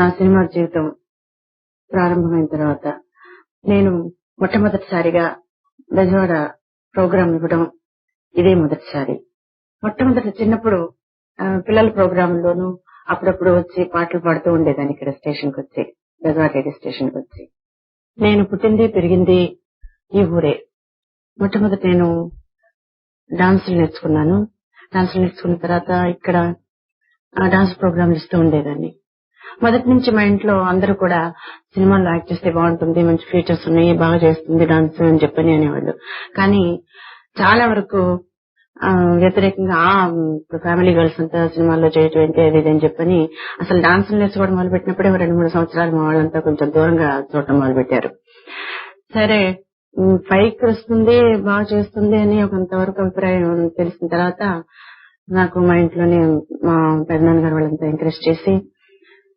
నా సినిమా జీవితం ప్రారంభమైన తర్వాత నేను మొట్టమొదటిసారిగా బెజవాడ ప్రోగ్రాం ఇవ్వడం ఇదే మొదటిసారి. మొట్టమొదటి చిన్నప్పుడు పిల్లల ప్రోగ్రాంలోనూ అప్పుడప్పుడు వచ్చి పాటలు పాడుతూ ఉండేదాన్ని ఇక్కడ స్టేషన్కి వచ్చి బెజవాడ రేడియో స్టేషన్కి వచ్చి నేను పుట్టింది పెరిగింది ఈ ఊరే. మొట్టమొదటి నేను డాన్సులు నేర్చుకున్నాను. డాన్సులు నేర్చుకున్న తర్వాత ఇక్కడ డాన్స్ ప్రోగ్రాంలు ఇస్తూ ఉండేదాన్ని. మొదటి నుంచి మా ఇంట్లో అందరూ కూడా సినిమాల్లో యాక్ట్ చేస్తే బాగుంటుంది మంచి ఫీచర్స్ ఉన్నాయి బాగా చేస్తుంది డాన్స్ అని చెప్పని అనేవాళ్ళు. కానీ చాలా వరకు వ్యతిరేకంగా ఇప్పుడు ఫ్యామిలీ గర్ల్స్ అంతా సినిమాల్లో చేయటం ఏంటి అది ఇది అని చెప్పని అసలు డాన్స్ నేర్చుకోవడం మొదలు పెట్టినప్పుడే రెండు మూడు సంవత్సరాలు మా వాళ్ళంతా కొంచెం దూరంగా చూడటం మొదలు పెట్టారు సరే పైకి వస్తుంది బాగా చేస్తుంది అని కొంతవరకు అభిప్రాయం తెలిసిన తర్వాత నాకు మా ఇంట్లోనే మా పెద్దనాన్న గారు వాళ్ళంతా ఎంకరేజ్ చేసి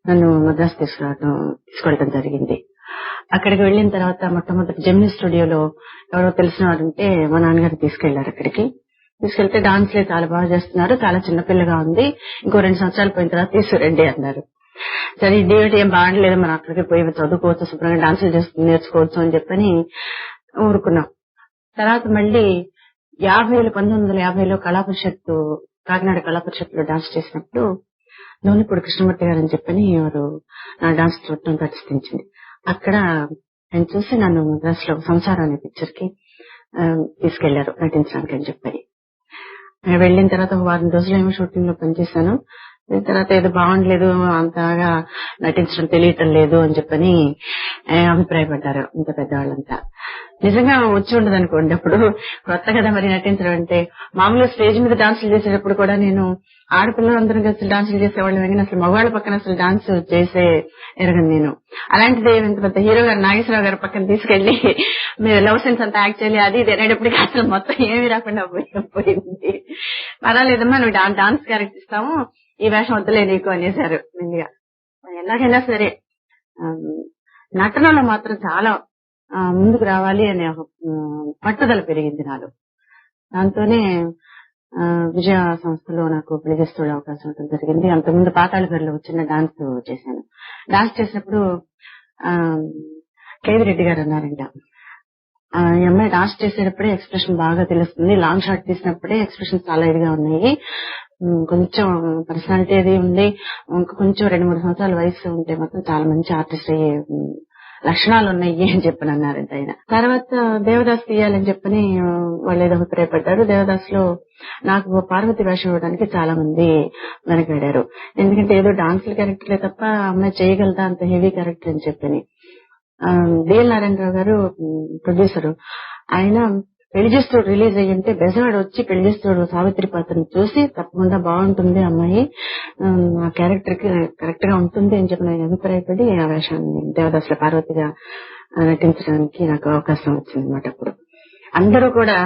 నన్ను మద్రాసు తీసుకురావడం తీసుకెళ్ళడం జరిగింది. అక్కడికి వెళ్ళిన తర్వాత మొట్టమొదటి జెమిని స్టూడియోలో ఎవరో తెలిసిన వాడు ఉంటే మా నాన్నగారు తీసుకెళ్ళారు అక్కడికి. తీసుకెళ్తే డాన్స్ చాలా బాగా చేస్తున్నారు చాలా చిన్నపిల్లగా ఉంది ఇంకో రెండు సంవత్సరాలు పోయిన తర్వాత తీసుకురండి అన్నారు. సరే ఇదేమిటి ఏం బాగలేదు మనం అక్కడికి పోయి చదువుకోవచ్చు శుభ్రంగా డాన్సులు చేస్తు నేర్చుకోవచ్చు అని చెప్పని ఊరుకున్నాం. తర్వాత మళ్ళీ యాభైలో పంతొమ్మిది వందల యాభైలో కళాపరిషత్తు కాకినాడ కళాపరిషత్తులో డాన్స్ చేసినప్పుడు నూనెపూడి కృష్ణమూర్తి గారు అని చెప్పని ఎవరు నా డాన్స్ చూడటం ప్రతిష్ఠించింది. అక్కడ ఆయన చూసి నన్ను మద్రాస్లో సంసారం అనే పిక్చర్కి తీసుకెళ్ళారు నటించడానికి అని చెప్పని. వెళ్ళిన తర్వాత వారం రోజులు ఏమో షూటింగ్లో పనిచేశాను. తర్వాత ఏదో బాగుండలేదు అంతగా నటించడం తెలియటం లేదు అని చెప్పని అభిప్రాయపడ్డారు ఇంత పెద్దవాళ్ళంతా. నిజంగా వచ్చి ఉండదు అనుకోండి అప్పుడు కొత్త కదా మరి నటించడం అంటే మామూలుగా స్టేజ్ మీద డాన్సులు చేసేటప్పుడు కూడా నేను ఆడపిల్లలందరం కలిసి డాన్సులు చేసేవాళ్ళం. కానీ అసలు మగవాళ్ళ పక్కన అసలు డాన్స్ చేసే ఎరగను నేను. అలాంటిది ఇంత పెద్ద హీరో గారు నాగేశ్వరరావు గారి పక్కన తీసుకెళ్ళి మీరు లవ్ సెన్స్ అంతా యాక్ట్ చేయాలి అది ఇది అనేటప్పటికి అసలు మొత్తం ఏమీ రాకుండా పోయింది. పర్వాలేదమ్మా నువ్వు డాన్స్ క్యారెక్ట్ ఇస్తాము ఈ వేషం వద్దులే నీకు అనేసారు ముందుగా ఎలాగైనా సరే నటనలో మాత్రం చాలా ముందుకు రావాలి అనే ఒక పట్టుదల పెరిగింది నాలో. దాంతోనే ఆ, విజయ సంస్థలో నాకు ప్లేజెస్తుడే అవకాశం ఉంటుంది జరిగింది. అంతకుముందు పాతాళ పేరులో చిన్న డాన్స్ చేశాను. డాన్స్ చేసినప్పుడు ఆ కేవి రెడ్డి గారు అన్నారంట. ఆ, ఈ అమ్మాయి డాన్స్ చేసేటప్పుడే ఎక్స్ప్రెషన్ బాగా తెలుస్తుంది. లాంగ్ షాట్ తీసినప్పుడే ఎక్స్ప్రెషన్ చాలా ఇదిగా ఉన్నాయి. కొంచెం పర్సనాలిటీ అది ఉంది. ఇంకా కొంచెం రెండు మూడు సంవత్సరాల వయసు ఉంటే మాత్రం చాలా మంచి ఆర్టిస్ట్ అయ్యే లక్షణాలు ఉన్నాయి అని చెప్పని అన్నారంట ఆయన తర్వాత దేవదాస్ తీయాలని చెప్పని వాళ్ళు ఏదో అభిప్రాయపడ్డారు. దేవదాస్లో నాకు పార్వతి వేషం ఇవ్వడానికి చాలా మంది వెనకాడారు. ఎందుకంటే ఏదో డాన్సుల క్యారెక్టర్లే తప్ప అమ్మాయి చేయగలదా అంత హెవీ క్యారెక్టర్ అని చెప్పని. డిఎల్ నారాయణరావు గారు ప్రొడ్యూసర్. ఆయన పెళ్ళి చేస్తుడు రిలీజ్ అయ్యి ఉంటే వచ్చి పెళ్ళి చేస్తుడు సావిత్రి పాత్రను చూసి తప్పకుండా బాగుంటుంది అమ్మాయి. ఆ క్యారెక్టర్కి కరెక్ట్గా ఉంటుంది అని చెప్పి నేను అభిప్రాయపడి ఆ వేషాన్ని దేవదాసుల పార్వతిగా నటించడానికి నాకు అవకాశం వచ్చింది అనమాట అప్పుడు. అందరూ కూడా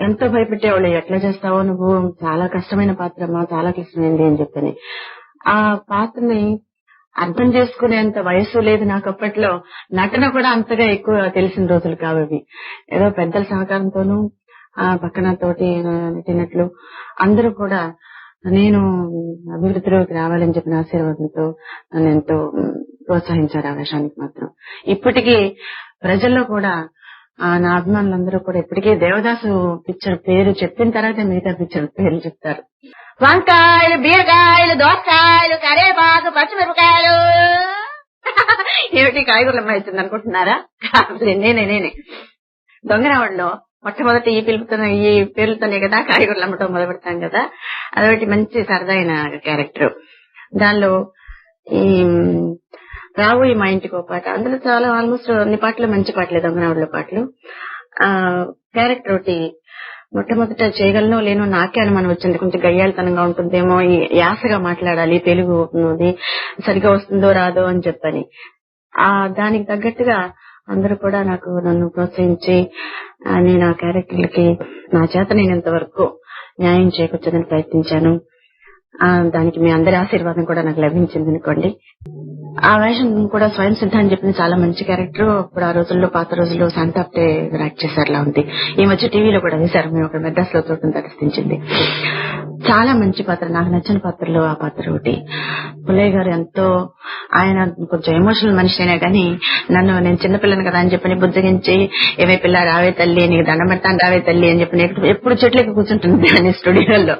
ఎంతో భయపెట్టేవాళ్ళు ఎట్లా చేస్తావో నువ్వు? చాలా కష్టమైన పాత్ర అమ్మా చాలా కష్టమైంది అని చెప్పని. ఆ పాత్రని అర్థం చేసుకునేంత వయసు లేదు నాకు అప్పట్లో. నటన కూడా అంతగా ఎక్కువ తెలిసిన రోజులు కావవి ఏదో పెద్దల సహకారంతోనూ ఆ పక్కన తోటి నటినట్లు అందరూ కూడా నేను అభివృద్ధిలోకి రావాలని చెప్పిన ఆశీర్వాదంతో నన్ను ఎంతో ప్రోత్సహించారు ఆ వేషానికి మాత్రం. ఇప్పటికీ ప్రజల్లో కూడా ఆ నా అభిమానులందరూ కూడా ఇప్పటికీ దేవదాసు పిక్చర్ పేరు చెప్పిన తర్వాత మిగతా పిక్చర్ పేర్లు చెప్తారు. వంకాయలు బీరకాయలు దోసకాయలు కరేపాకు పచ్చిమిరపకాయలు. ఏమిటి కాయగూరలు అమ్మాయి అనుకుంటున్నారా? నేనే నేనే. దొంగరావుల్లో మొట్టమొదటి ఈ పిలుపుతున్న ఈ పేర్లతోనే కదా కాయగూరలు అమ్మటం మొదలు పెడతాం కదా. అదొకటి మంచి సరదైన క్యారెక్టర్. దానిలో ఈ రావు ఈ మా ఇంటికి ఒక పాట. అందులో చాలా ఆల్మోస్ట్ అన్ని పాటలు మంచి పాటలే దొంగరావుల్లో పాటలు. ఆ క్యారెక్టర్ ఒకటి మొట్టమొదట చేయగలనో లేనో నాకే అనుమానం వచ్చింది. కొంచెం గయ్యాలితనంగా ఉంటుందేమో ఈ యాసగా మాట్లాడాలి తెలుగు అది సరిగా వస్తుందో రాదో అని చెప్పని. ఆ దానికి తగ్గట్టుగా అందరూ కూడా నాకు నన్ను ప్రోత్సహించి నేను ఆ క్యారెక్టర్లకి నా చేత నేనంత వరకు న్యాయం చేకూర్చదని ప్రయత్నించాను. ఆ దానికి మీ అందరి ఆశీర్వాదం కూడా నాకు లభించింది అనుకోండి ఆ వేషం కూడా స్వయం సిద్ధ అని చెప్పిన చాలా మంచి క్యారెక్టర్ అప్పుడు ఆ రోజుల్లో పాత రోజుల్లో శాంతాప్టే యాక్ట్ చేశారులా ఉంది. ఈ మధ్య టీవీలో కూడా వేశారు మేము ఒక మెడ్రాస్లో చూడటం చాలా మంచి పాత్ర నాకు నచ్చిన పాత్రలో ఆ పాత్ర ఒకటి. పుల్లయ్య గారు ఎంతో ఆయన కొంచెం ఎమోషనల్ మనిషినే కానీ నన్ను నేను చిన్నపిల్లని కదా అని చెప్పని బుజ్జగించి ఏమే పిల్ల రావే తల్లి నీకు దండం పెడతాను రావే తల్లి అని చెప్పి నేను ఎప్పుడు చెట్లకి కూర్చుంటుంది అని స్టూడియోలో.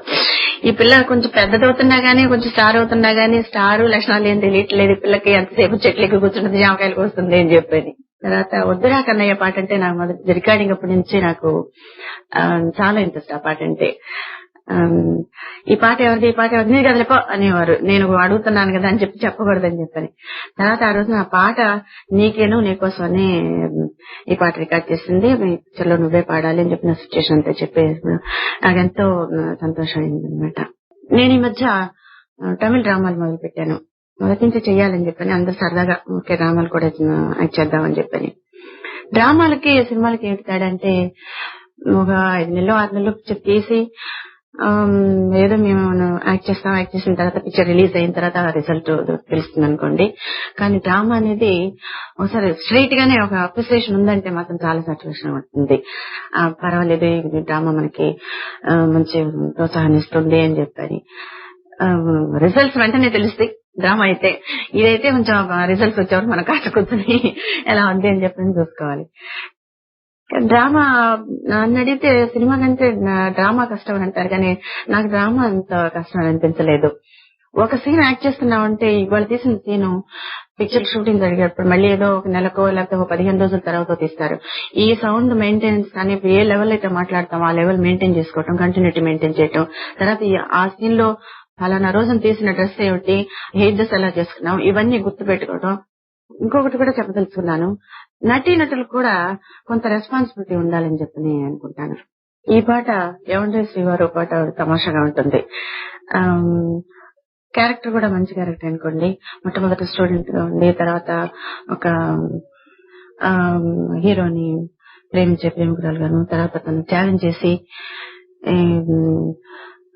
ఈ పిల్ల కొంచెం పెద్దదవుతున్నా గానీ కొంచెం స్టార్ అవుతున్నా గానీ స్టార్ లక్షణాలు ఏం తెలియట్లేదు పిల్లకి. ఎంతసేపు చెట్లకి కూర్చుంటుంది జామకాయలకు వస్తుంది అని చెప్పేది. తర్వాత వద్దురా కన్నయ్య పాట అంటే నాకు మొదటి రికార్డింగ్ అప్పటి నుంచి నాకు చాలా ఇంట్రెస్ట్ ఆ పాట అంటే. ఈ పాట ఎవరిది ఈ పాట ఎవరిది? నీ కదలిపో అనేవారు. నేను అడుగుతున్నాను కదా అని చెప్పి చెప్పకూడదని చెప్పని. తర్వాత ఆ రోజు ఆ పాట నీకేను నీకోసం అని ఈ పాట రికార్డ్ చేసింది. మీ పిక్చర్లో నువ్వే పాడాలి అని చెప్పిన సిచ్యువేషన్ అంతా చెప్పేసి నాకెంతో సంతోషం అయింది అనమాట నేను ఈ మధ్య తమిళ డ్రామాలు మొదలు పెట్టాను మొదటి నుంచి చెయ్యాలని చెప్పని అందరు సరదాగా ఓకే డ్రామాలు కూడా యాక్ట్ చేద్దామని చెప్పని. డ్రామాలకి సినిమాలకి ఏంటి తేడా అంటే ఒక ఐదు నెలలు ఆరు నెలలు పిక్చర్ తీసి ఏదో మేము యాక్ట్ చేస్తాం యాక్ట్ చేసిన తర్వాత పిక్చర్ రిలీజ్ అయిన తర్వాత రిజల్ట్ తెలుస్తుంది అనుకోండి. కానీ డ్రామా అనేది ఒకసారి స్ట్రైట్ గానే ఒక అప్రిసియేషన్ ఉందంటే మాత్రం చాలా సాటిస్ఫాక్షన్ ఉంటుంది. ఆ, పర్వాలేదు డ్రామా మనకి మంచి ప్రోత్సాహం ఇస్తుంది అని చెప్పని. రిజల్ట్స్ వెంటనే తెలుస్తాయి. డ్రామా అయితే ఇదైతే కొంచెం రిజల్ట్స్ వచ్చేవారు మన కాస్త ఎలా ఉంది అని చెప్పి చూసుకోవాలి. డ్రామా నన్ను అడిగితే సినిమా కంటే డ్రామా కష్టం అని అంటారు కానీ నాకు డ్రామా అంత కష్టం అనిపించలేదు. ఒక సీన్ యాక్ట్ చేస్తున్నామంటే ఇవాళ తీసిన సీను పిక్చర్ షూటింగ్ జరిగేటప్పుడు మళ్ళీ ఏదో ఒక నెలకో లేకపోతే ఒక పదిహేను రోజుల తర్వాత తీస్తారు. ఈ సౌండ్ మెయింటెనెన్స్ కానీ ఏ లెవెల్ అయితే మాట్లాడతాం ఆ లెవెల్ మెయింటైన్ చేసుకోవటం కంటిన్యూటీ మెయింటైన్ చేయటం తర్వాత ఆ సీన్లో ఫలానా రోజున తీసిన డ్రెస్ ఏమిటి? హెయిర్ డ్రెస్ ఎలా చేసుకున్నాం ఇవన్నీ గుర్తు పెట్టుకోవడం ఇంకొకటి కూడా చెప్పదలుచుకున్నాను. నటీ నటులు కూడా కొంత రెస్పాన్సిబిలిటీ ఉండాలని చెప్పి నేను అనుకుంటాను. ఈ పాట ఏమంటే శ్రీవారు? పాట తమాషాగా ఉంటుంది. క్యారెక్టర్ కూడా మంచి క్యారెక్టర్ అనుకోండి. మొట్టమొదటి స్టూడెంట్గా ఉండి తర్వాత ఒక హీరోని ప్రేమించే ప్రేమికురాలుగాను తర్వాత తను ఛాలెంజ్ చేసి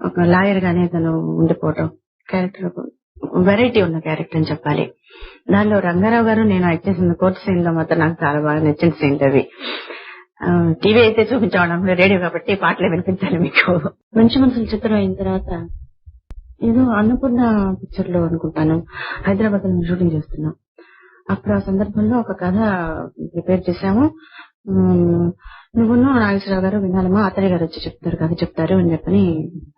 ఒక లాయర్ గానే తను ఉండిపోవటం. క్యారెక్టర్ వెరైటీ ఉన్న క్యారెక్టర్ అని చెప్పాలి. దానిలో రంగారావు గారు నేను యాక్ట్ కోర్టు సీన్లో మాత్రం నాకు చాలా బాగా నచ్చిన సీన్లు అవి టీవీ అయితే చూపించడం రేడియో కాబట్టి పాటలే వినిపించాలి మీకు. మంచి మనుషులు చిత్రం అయిన తర్వాత ఏదో అన్నపూర్ణ పిక్చర్లో అనుకుంటాను. హైదరాబాద్లో షూటింగ్ చేస్తున్నాం. అప్పుడు ఆ సందర్భంలో ఒక కథ ప్రిపేర్ చేశాము. నువ్వును నాగేశ్వరరావు గారు వినాలమ్మా అతయ్య గారు వచ్చి చెప్తారు కథ చెప్తారు అని చెప్పని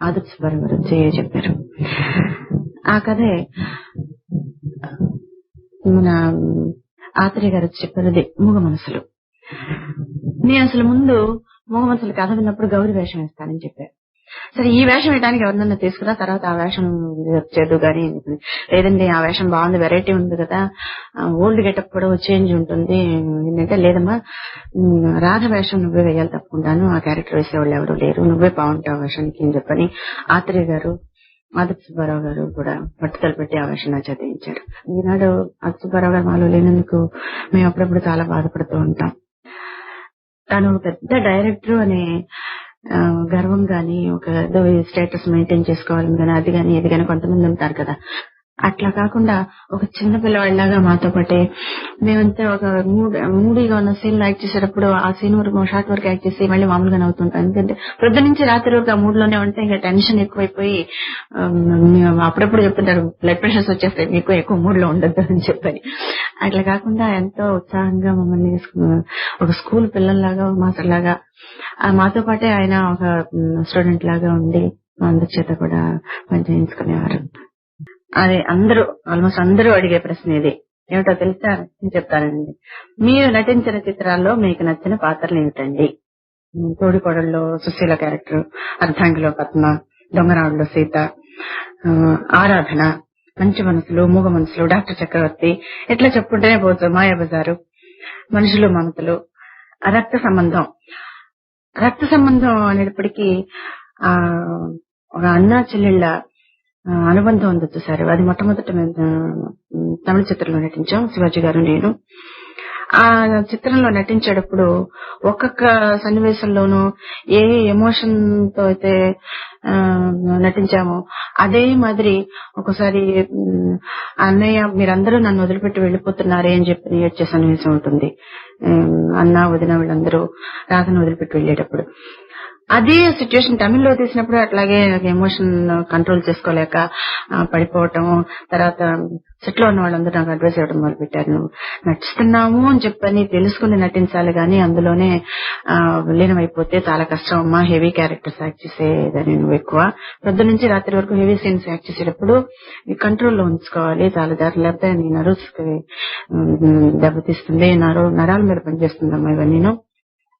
ఆదిత్య సుబ్బారావు గారు వచ్చి చెప్పారు. ఆ కథే మన ఆత్రేయ గారు వచ్చి చెప్పారు అదే మూగ మనసులు. నేను అసలు ముందు మూగ మనసులు కథ విన్నప్పుడు గౌరీ వేషం వేస్తానని చెప్పారు సరే ఈ వేషం వేయడానికి ఎవరినన్నా తీసుకురా తర్వాత ఆ వేషం చేదు గాని లేదండి ఆ వేషం బాగుంది వెరైటీ ఉంది కదా ఓల్డ్ గెటప్ కూడా చేంజ్ ఉంటుంది. ఏంటంటే లేదమ్మా రాధ వేషం నువ్వే వేయాలి తప్పకుండాను ఆ క్యారెక్టర్ వేసేవాళ్ళు ఎవరు లేరు నువ్వే బాగుంటావు ఆ వేషానికి అని చెప్పని ఆత్రేయ గారు ఆదిత్య సుబ్బారావు గారు కూడా పట్టుదలు పెట్టి ఆ వేషం చదివించారు ఈనాడు ఆదిత్య సుబ్బారావు గారు మాలో లేనందుకు మేము అప్పుడప్పుడు చాలా బాధపడుతూ ఉంటాం. తను పెద్ద డైరెక్టర్ అనే గర్వం గాని ఒక స్టేటస్ మెయింటైన్ చేసుకోవాలని కానీ అది కానీ ఇది కానీ కొంతమంది ఉంటారు కదా. అట్లా కాకుండా ఒక చిన్న పిల్లవాడిలాగా మాతో పాటే మేమంతా ఒక మూడ్ మూడీగా ఉన్న సీన్ యాక్ట్ చేసేటప్పుడు ఆ సీన్ వరకు షార్ట్ వరకు యాక్ట్ చేసి మళ్ళీ మామూలుగా నవ్వుతుంటాం ఎందుకంటే ప్రొద్దు నుంచి రాత్రి వరకు ఆ మూడ్లోనే ఉంటే ఇంకా టెన్షన్ ఎక్కువైపోయి అప్పుడప్పుడు చెప్తుంటారు బ్లడ్ ప్రెషర్స్ వచ్చేస్తాయి మీకు ఎక్కువ మూడ్లో ఉండద్దు అని చెప్పని. అట్లా కాకుండా ఎంతో ఉత్సాహంగా మమ్మల్ని ఒక స్కూల్ పిల్లల్లాగా మాస్టర్ లాగా ఆ మాతో పాటే ఆయన ఒక స్టూడెంట్ లాగా ఉండి మా అందరి చేత కూడా మంచిగా ఎంచుకునేవారు అదే అందరూ ఆల్మోస్ట్ అందరూ అడిగే ప్రశ్న ఇది. ఏమిటో తెలుసా? నేను చెప్తానండి. మీరు నటించిన చిత్రాల్లో మీకు నచ్చిన పాత్రలు ఏమిటండి? తోడికోడల్లో సుశీల క్యారెక్టర్ అర్ధాంగిలో పద్మ దొంగరావుల్లో సీత ఆ, ఆరాధన మంచి మనసులు మూగ మనసులు డాక్టర్ చక్రవర్తి ఇట్లా చెప్పుకుంటేనే పోవచ్చు మాయాబజారు మనుషులు మమతలు ఆ రక్త సంబంధం. రక్త సంబంధం అనేటప్పటికీ ఆ ఒక అన్నా చెల్లెళ్ళ అనుబంధం ఉంది చూసారు అది మొట్టమొదట మేము తమిళ చిత్రంలో నటించాం శివాజీ గారు నేను. ఆ చిత్రంలో నటించేటప్పుడు ఒక్కొక్క సన్నివేశంలోనూ ఏ ఎమోషన్తో అయితే నటించామో అదే మాదిరి ఒకసారి అన్నయ్య మీరందరూ నన్ను వదిలిపెట్టి వెళ్ళిపోతున్నారే అని చెప్పి వచ్చే సన్నివేశం ఉంటుంది. అన్న వదిన వీళ్ళందరూ రాధను వదిలిపెట్టి వెళ్ళేటప్పుడు. అదే సిచ్యువేషన్ తమిళ్ళో తీసినప్పుడు అట్లాగే ఎమోషన్ కంట్రోల్ చేసుకోలేక పడిపోవటం తర్వాత సెట్లో ఉన్న వాళ్ళందరూ నాకు అడ్వైస్ ఇవ్వడం మొదలు పెట్టారు నువ్వు నటిస్తున్నాము అని చెప్పని తెలుసుకుని నటించాలి కానీ అందులోనే ఆ, లీనమైపోతే చాలా కష్టం. అమ్మా హెవీ క్యారెక్టర్స్ యాక్ట్ చేసేదని నువ్వు ఎక్కువ. పొద్దు నుంచి రాత్రి వరకు హెవీ సీన్స్ యాక్ట్ చేసేటప్పుడు కంట్రోల్లో ఉంచుకోవాలి చాలా జాగ్రత్త లేకపోతే నీ నర్వ్స్ దెబ్బతీస్తుంది నరు నరాల మీద పనిచేస్తుందమ్మా ఇవన్నీ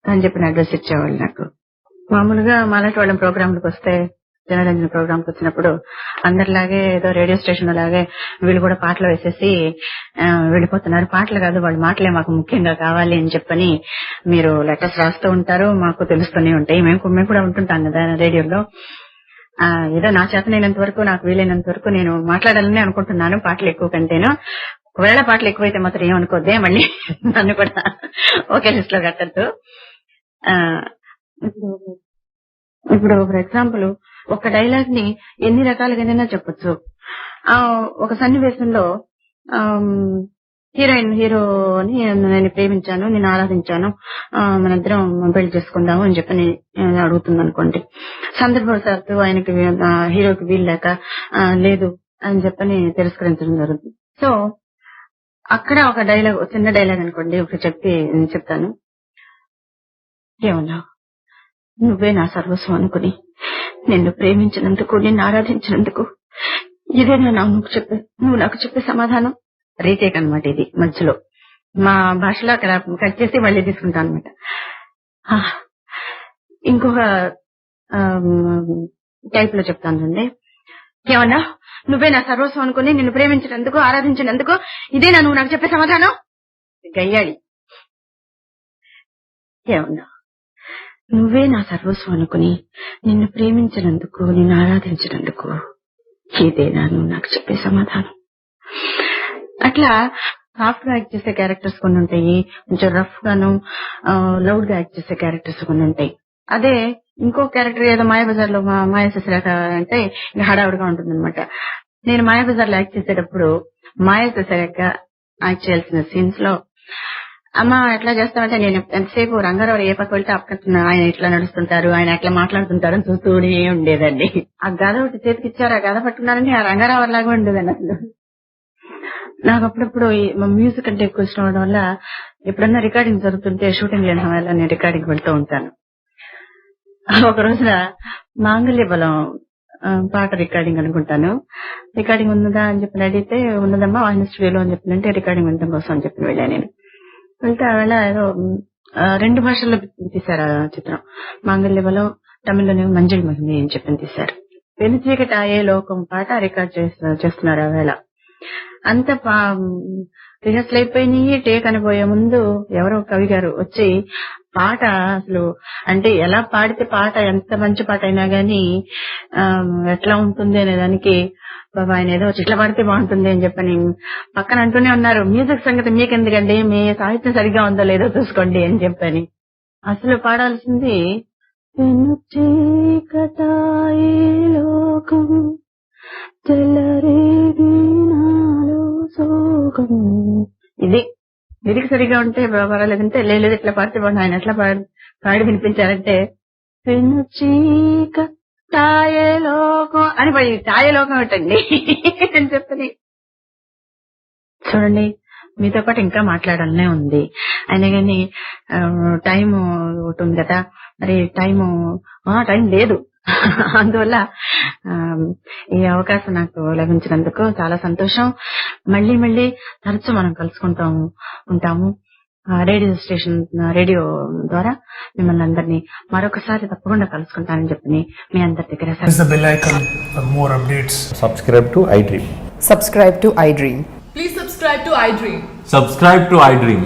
అని చెప్పిన అడ్వైస్ ఇచ్చేవాళ్ళు నాకు. మామూలుగా మాలాంటి వాళ్ళ ప్రోగ్రాంలకు వస్తే జనరంజన ప్రోగ్రామ్కి వచ్చినప్పుడు అందరిలాగే ఏదో రేడియో స్టేషన్ లాగే వీళ్ళు కూడా పాటలు వేసేసి వెళ్ళిపోతున్నారు. పాటలు కాదు వాళ్ళ మాటలే మాకు ముఖ్యంగా కావాలి అని చెప్పని మీరు లెటర్స్ రాస్తూ ఉంటారు మాకు తెలుస్తూనే ఉంటాయి. మేము మేము కూడా ఉంటుంటాం కదా రేడియోలో ఆ, ఏదో నా చేతనైనంత వరకు నాకు వీలైనంత వరకు నేను మాట్లాడాలని అనుకుంటున్నాను పాటలు ఎక్కువ కంటేను. ఒకవేళ పాటలు ఎక్కువైతే మాత్రం ఏమనుకోద్దే మళ్ళీ నన్ను కూడా ఒకే లిస్ట్లో కట్టద్దు. ఆ, ఇప్పుడు ఫర్ ఎగ్జాంపుల్ ఒక డైలాగ్ని ఎన్ని రకాలుగానైనా చెప్పొచ్చు. ఆ ఒక సన్నివేశంలో హీరోయిన్ హీరోని నేను ప్రేమించాను నేను ఆరాధించాను ఆ, మనిద్దరం పెళ్ళి చేసుకుందాము అని చెప్పి నేను అడుగుతుంది అనుకోండి సందర్భవశాత్తు ఆయనకి హీరోకి వీలు లేక లేదు అని చెప్పని తిరస్కరించడం జరుగుతుంది. సో అక్కడ ఒక డైలాగ్ చిన్న డైలాగ్ అనుకోండి ఒకటి చెప్పి నేను చెప్తాను. ఏమన్నావు నువ్వే నా సర్వస్వం అనుకుని నిన్ను ప్రేమించినందుకు నిన్ను ఆరాధించినందుకు. ఇదేనా నా నువ్వు చెప్పే నువ్వు నాకు చెప్పే సమాధానం. రీటేక్ అనమాట ఇది మధ్యలో. మా భాషలో అక్కడ కట్ చేసి మళ్ళీ తీసుకుంటాను అనమాట ఇంకొక టైప్లో చెప్తానండి ఏమన్నా? నువ్వే నా సర్వస్వం అనుకుని నిన్ను ప్రేమించినందుకు ఆరాధించినందుకు ఇదేనా నువ్వు నాకు చెప్పే సమాధానం? గయ్యాడి ఏమన్నా? నువ్వే నా సర్వస్వం అనుకుని నిన్ను ప్రేమించినందుకు నిన్ను ఆరాధించినందుకు ఇదేనా నువ్వు నాకు చెప్పే సమాధానం. అట్లా సాఫ్ట్గా యాక్ట్ చేసే క్యారెక్టర్స్ కొన్ని ఉంటాయి కొంచెం రఫ్ గాను లౌడ్గా యాక్ట్ చేసే క్యారెక్టర్స్ కొన్ని ఉంటాయి. అదే ఇంకో క్యారెక్టర్ ఏదో మాయాబజార్లో మా మాయా శశిరేఖ అంటే ఇంకా హడావుడిగా ఉంటుంది అనమాట నేను మాయాబజార్లో యాక్ట్ చేసేటప్పుడు మాయా శశిరేఖ యాక్ట్ చేయాల్సిన సీన్స్లో అమ్మ ఎట్లా చేస్తామంటే నేను ఎంతసేపు రంగారావు ఏ పక్క వెళ్తే అక్కడ ఆయన ఎట్లా నడుస్తుంటారు ఆయన ఎట్లా మాట్లాడుతుంటారు అని చూస్తూనే ఉండేదండి. ఆ గద ఒకటి చేతికి ఇచ్చారు ఆ గద పట్టుకున్నారంటే ఆ రంగారావు లాగా ఉండేదండి అసలు నాకు అప్పుడప్పుడు మ్యూజిక్ అంటే ఎక్కువ ఇష్టం అవడం వల్ల ఎప్పుడన్నా రికార్డింగ్ జరుగుతుంటే షూటింగ్ లేని సమయంలో నేను రికార్డింగ్ వెళ్తూ ఉంటాను. ఒక రోజున మాంగళ్య బలం పాట రికార్డింగ్ అనుకుంటాను. రికార్డింగ్ ఉన్నదా అని చెప్పి అడిగితే ఉన్నదమ్మా వాహిని స్టూడియోలో అని చెప్పినంటే రికార్డింగ్ వినడం కోసం అని చెప్పి వెళ్ళాను నేను. అయితే ఆవేళ ఏదో రెండు భాషల్లో తీశారు ఆ చిత్రం. మాంగళ్యవలో తమిళ్ళోనే మంజుల్ మహిమి అని చెప్పి తీశారు. వెనుచీకటి ఆయే లోకం పాట రికార్డ్ చేస్తున్నారు ఆవేళ. ఆ వేళ అంత రిహర్సల్ అయిపోయినాయి టేక్ అనిపోయే ముందు ఎవరో కవి గారు వచ్చి పాట అసలు. అంటే ఎలా పాడితే పాట ఎంత మంచి పాట అయినా గానీ ఆ, ఎట్లా ఉంటుంది అనే దానికి బాబా ఆయన ఏదో ఇట్లా పాడితే బాగుంటుంది అని చెప్పని పక్కన అంటూనే ఉన్నారు. మ్యూజిక్ సంగతి మీకెందుకండి? మీ సాహిత్యం సరిగ్గా ఉందో లేదో చూసుకోండి అని చెప్పని. అసలు పాడాల్సింది లోకం తెల్లరేగి నాలో ఇది లిరిక్ సరిగా ఉంటే పర్వాలేదంటే లేదు ఇట్లా పాడితే బాగుంది ఆయన ఎట్లా పాడి పాడి వినిపించారంటే చీక చీకటాయే లోకం అని పడి తాయే లోకం ఏంటండి అని చెప్పని. చూడండి మీతో పాటు ఇంకా మాట్లాడాలనే ఉంది. అయినా కానీ టైం ఒకటి ఉంది కదా మరి టైం టైం లేదు. అందువల్ల ఈ అవకాశం నాకు లభించినందుకు చాలా సంతోషం. మళ్ళీ మళ్ళీ తరచు మనం కలుసుకుంటాము. ఉంటాము రేడియో స్టేషన్ రేడియో ద్వారా మిమ్మల్ని అందరినీ మరొకసారి తప్పకుండా కలుసుకుంటానని చెప్పి మీ అందరి దగ్గర subscribe to iDream please subscribe to iDream subscribe to iDream